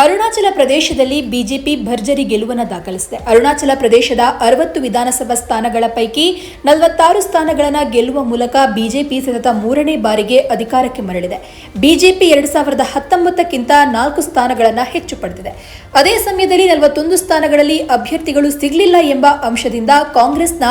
ಅರುಣಾಚಲ ಪ್ರದೇಶದಲ್ಲಿ ಬಿಜೆಪಿ ಭರ್ಜರಿ ಗೆಲುವನ್ನು ದಾಖಲಿಸಿದೆ. ಅರುಣಾಚಲ ಪ್ರದೇಶದ ಅರವತ್ತು ವಿಧಾನಸಭಾ ಸ್ಥಾನಗಳ ಪೈಕಿ ನಲವತ್ತಾರು ಸ್ಥಾನಗಳನ್ನು ಗೆಲ್ಲುವ ಮೂಲಕ ಬಿಜೆಪಿ ಸತತ ಮೂರನೇ ಬಾರಿಗೆ ಅಧಿಕಾರಕ್ಕೆ ಮರಳಿದೆ. ಬಿಜೆಪಿ ಎರಡು ಸಾವಿರದ ಹತ್ತೊಂಬತ್ತಕ್ಕಿಂತ ನಾಲ್ಕು ಸ್ಥಾನಗಳನ್ನು ಹೆಚ್ಚು ಪಡೆದಿದೆ. ಅದೇ ಸಮಯದಲ್ಲಿ ನಲವತ್ತೊಂದು ಸ್ಥಾನಗಳಲ್ಲಿ ಅಭ್ಯರ್ಥಿಗಳು ಸಿಗಲಿಲ್ಲ ಎಂಬ ಅಂಶದಿಂದ ಕಾಂಗ್ರೆಸ್ನ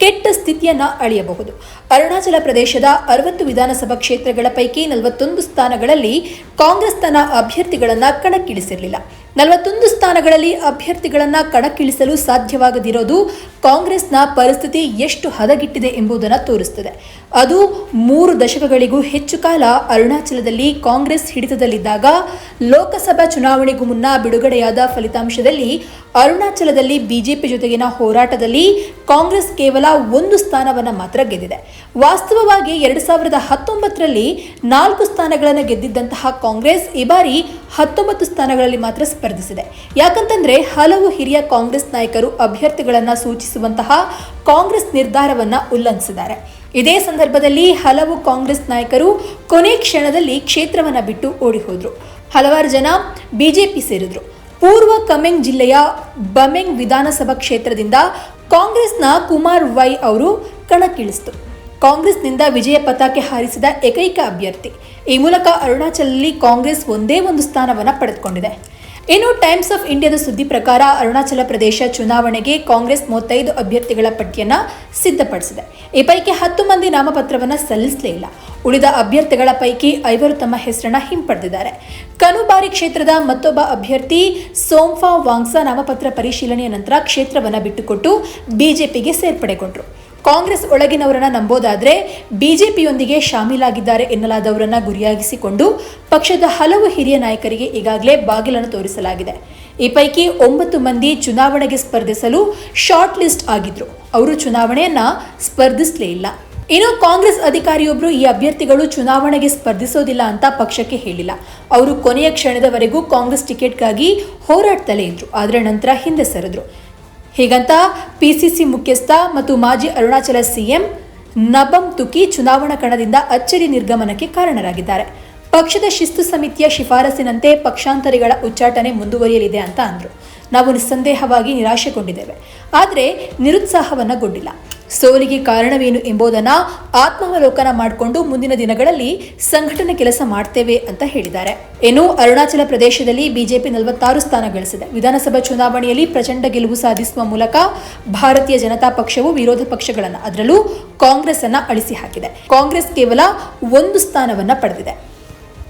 ಕೆಟ್ಟ ಸ್ಥಿತಿಯನ್ನು ಅಳೆಯಬಹುದು. ಅರುಣಾಚಲ ಪ್ರದೇಶದ ಅರವತ್ತು ವಿಧಾನಸಭಾ ಕ್ಷೇತ್ರಗಳ ಪೈಕಿ ನಲವತ್ತೊಂದು ಸ್ಥಾನಗಳಲ್ಲಿ ಕಾಂಗ್ರೆಸ್ ತನ್ನ ಅಭ್ಯರ್ಥಿಗಳನ್ನು ಕಣಕ್ಕಿಳಿಸಿರಲಿಲ್ಲ. ನಲವತ್ತೊಂದು ಸ್ಥಾನಗಳಲ್ಲಿ ಅಭ್ಯರ್ಥಿಗಳನ್ನ ಕಣಕ್ಕಿಳಿಸಲು ಸಾಧ್ಯವಾಗದಿರೋದು ಕಾಂಗ್ರೆಸ್ನ ಪರಿಸ್ಥಿತಿ ಎಷ್ಟು ಹದಗಿಟ್ಟಿದೆ ಎಂಬುದನ್ನು ತೋರಿಸುತ್ತದೆ ಅದು ಮೂರು ದಶಕಗಳಿಗೂ ಹೆಚ್ಚು ಕಾಲ ಅರುಣಾಚಲದಲ್ಲಿ ಕಾಂಗ್ರೆಸ್ ಹಿಡಿತದಲ್ಲಿದ್ದಾಗ ಲೋಕಸಭಾ ಚುನಾವಣೆಗೂ ಮುನ್ನ ಬಿಡುಗಡೆಯಾದ ಫಲಿತಾಂಶದಲ್ಲಿ ಅರುಣಾಚಲದಲ್ಲಿ ಬಿಜೆಪಿ ಜೊತೆಗಿನ ಹೋರಾಟದಲ್ಲಿ ಕಾಂಗ್ರೆಸ್ ಕೇವಲ ಒಂದು ಸ್ಥಾನವನ್ನು ಮಾತ್ರ ಗೆದ್ದಿದೆ. ವಾಸ್ತವವಾಗಿ ಎರಡು ಸಾವಿರದ ಹತ್ತೊಂಬತ್ತರಲ್ಲಿ ನಾಲ್ಕು ಸ್ಥಾನಗಳನ್ನು ಗೆದ್ದಿದ್ದಂತಹ ಕಾಂಗ್ರೆಸ್ ಈ ಬಾರಿ ಹತ್ತೊಂಬತ್ತು ಸ್ಥಾನಗಳಲ್ಲಿ ಮಾತ್ರ ಸ್ಪರ್ಧಿಸಿದೆ. ಯಾಕಂತಂದ್ರೆ ಹಲವು ಹಿರಿಯ ಕಾಂಗ್ರೆಸ್ ನಾಯಕರು ಅಭ್ಯರ್ಥಿಗಳನ್ನು ಸೂಚಿಸುವಂತಹ ಕಾಂಗ್ರೆಸ್ ನಿರ್ಧಾರವನ್ನ ಉಲ್ಲಂಘಿಸಿದ್ದಾರೆ. ಇದೇ ಸಂದರ್ಭದಲ್ಲಿ ಹಲವು ಕಾಂಗ್ರೆಸ್ ನಾಯಕರು ಕೊನೆ ಕ್ಷಣದಲ್ಲಿ ಕ್ಷೇತ್ರವನ್ನ ಬಿಟ್ಟು ಓಡಿ ಹೋದ್ರು ಹಲವಾರು ಜನ ಬಿಜೆಪಿ ಸೇರಿದ್ರು. ಪೂರ್ವ ಕಮೆಂಗ್ ಜಿಲ್ಲೆಯ ಬಮೆಂಗ್ ವಿಧಾನಸಭಾ ಕ್ಷೇತ್ರದಿಂದ ಕಾಂಗ್ರೆಸ್ನ ಕುಮಾರ್ ವೈ ಅವರು ಕಣಕ್ಕಿಳಿಸಿತು ಕಾಂಗ್ರೆಸ್ನಿಂದ ವಿಜಯ ಪತಾಕೆ ಹಾರಿಸಿದ ಏಕೈಕ ಅಭ್ಯರ್ಥಿ. ಈ ಮೂಲಕ ಅರುಣಾಚಲದಲ್ಲಿ ಕಾಂಗ್ರೆಸ್ ಒಂದೇ ಒಂದು ಸ್ಥಾನವನ್ನು ಪಡೆದುಕೊಂಡಿದೆ. ಇನ್ನು ಟೈಮ್ಸ್ ಆಫ್ ಇಂಡಿಯಾದ ಸುದ್ದಿ ಪ್ರಕಾರ ಅರುಣಾಚಲ ಪ್ರದೇಶ ಚುನಾವಣೆಗೆ ಕಾಂಗ್ರೆಸ್ ಮೂವತ್ತೈದು ಅಭ್ಯರ್ಥಿಗಳ ಪಟ್ಟಿಯನ್ನು ಸಿದ್ಧಪಡಿಸಿದೆ. ಈ ಪೈಕಿ ಹತ್ತು ಮಂದಿ ನಾಮಪತ್ರವನ್ನು ಸಲ್ಲಿಸಲೇ ಇಲ್ಲ. ಉಳಿದ ಅಭ್ಯರ್ಥಿಗಳ ಪೈಕಿ ಐವರು ತಮ್ಮ ಹೆಸರನ್ನ ಹಿಂಪಡೆದಿದ್ದಾರೆ. ಕನುಬಾರಿ ಕ್ಷೇತ್ರದ ಮತ್ತೊಬ್ಬ ಅಭ್ಯರ್ಥಿ ಸೋಂಫಾ ವಾಂಗ್ಸಾ ನಾಮಪತ್ರ ಪರಿಶೀಲನೆಯ ನಂತರ ಕ್ಷೇತ್ರವನ್ನು ಬಿಟ್ಟುಕೊಟ್ಟು ಬಿಜೆಪಿಗೆ ಸೇರ್ಪಡೆಗೊಂಡರು. ಕಾಂಗ್ರೆಸ್ ಒಳಗಿನವರನ್ನ ನಂಬೋದಾದ್ರೆ ಬಿಜೆಪಿಯೊಂದಿಗೆ ಶಾಮೀಲಾಗಿದ್ದಾರೆ ಎನ್ನಲಾದವರನ್ನ ಗುರಿಯಾಗಿಸಿಕೊಂಡು ಪಕ್ಷದ ಹಲವು ಹಿರಿಯ ನಾಯಕರಿಗೆ ಈಗಾಗಲೇ ಬಾಗಿಲನ್ನು ತೋರಿಸಲಾಗಿದೆ. ಈ ಪೈಕಿ ಒಂಬತ್ತು ಮಂದಿ ಚುನಾವಣೆಗೆ ಸ್ಪರ್ಧಿಸಲು ಶಾರ್ಟ್ ಲಿಸ್ಟ್ ಆಗಿದ್ರು. ಅವರು ಚುನಾವಣೆಯನ್ನ ಸ್ಪರ್ಧಿಸಲೇ ಇಲ್ಲ. ಇನ್ನು ಕಾಂಗ್ರೆಸ್ ಅಧಿಕಾರಿಯೊಬ್ಬರು ಈ ಅಭ್ಯರ್ಥಿಗಳು ಚುನಾವಣೆಗೆ ಸ್ಪರ್ಧಿಸೋದಿಲ್ಲ ಅಂತ ಪಕ್ಷಕ್ಕೆ ಹೇಳಿಲ್ಲ. ಅವರು ಕೊನೆಯ ಕ್ಷಣದವರೆಗೂ ಕಾಂಗ್ರೆಸ್ ಟಿಕೆಟ್ಗಾಗಿ ಹೋರಾಡ್ತಲೇ ಇದ್ರು. ಆದರೆ ನಂತರ ಹಿಂದೆ ಸರಿದ್ರು. ಹೀಗಂತ ಪಿಸಿಸಿ ಮುಖ್ಯಸ್ಥ ಮತ್ತು ಮಾಜಿ ಅರುಣಾಚಲ ಸಿಎಂ ನಬಂ ತುಕಿ ಚುನಾವಣಾ ಕಣದಿಂದ ಅಚ್ಚರಿ ನಿರ್ಗಮನಕ್ಕೆ ಕಾರಣರಾಗಿದ್ದಾರೆ. ಪಕ್ಷದ ಶಿಸ್ತು ಸಮಿತಿಯ ಶಿಫಾರಸಿನಂತೆ ಪಕ್ಷಾಂತರಿಗಳ ಉಚ್ಚಾಟನೆ ಮುಂದುವರಿಯಲಿದೆ ಅಂತ ಅಂದರು. ನಾವು ನಿಸ್ಸಂದೇಹವಾಗಿ ನಿರಾಶೆಗೊಂಡಿದ್ದೇವೆ. ಆದರೆ ನಿರುತ್ಸಾಹವನ್ನಗೊಂಡಿಲ್ಲ ಸೋಲಿಗೆ ಕಾರಣವೇನು ಎಂಬುದನ್ನು ಆತ್ಮಾವಲೋಕನ ಮಾಡಿಕೊಂಡು ಮುಂದಿನ ದಿನಗಳಲ್ಲಿ ಸಂಘಟನೆ ಕೆಲಸ ಮಾಡ್ತೇವೆ ಅಂತ ಹೇಳಿದ್ದಾರೆ. ಇನ್ನು ಅರುಣಾಚಲ ಪ್ರದೇಶದಲ್ಲಿ ಬಿಜೆಪಿ ನಲವತ್ತಾರು ಸ್ಥಾನ ಗಳಿಸಿದೆ. ವಿಧಾನಸಭಾ ಚುನಾವಣೆಯಲ್ಲಿ ಪ್ರಚಂಡ ಗೆಲುವು ಸಾಧಿಸುವ ಮೂಲಕ ಭಾರತೀಯ ಜನತಾ ಪಕ್ಷವು ವಿರೋಧ ಪಕ್ಷಗಳನ್ನು, ಅದರಲ್ಲೂ ಕಾಂಗ್ರೆಸ್ ಅನ್ನ ಅಳಿಸಿ ಹಾಕಿದೆ. ಕಾಂಗ್ರೆಸ್ ಕೇವಲ ಒಂದು ಸ್ಥಾನವನ್ನ ಪಡೆದಿದೆ.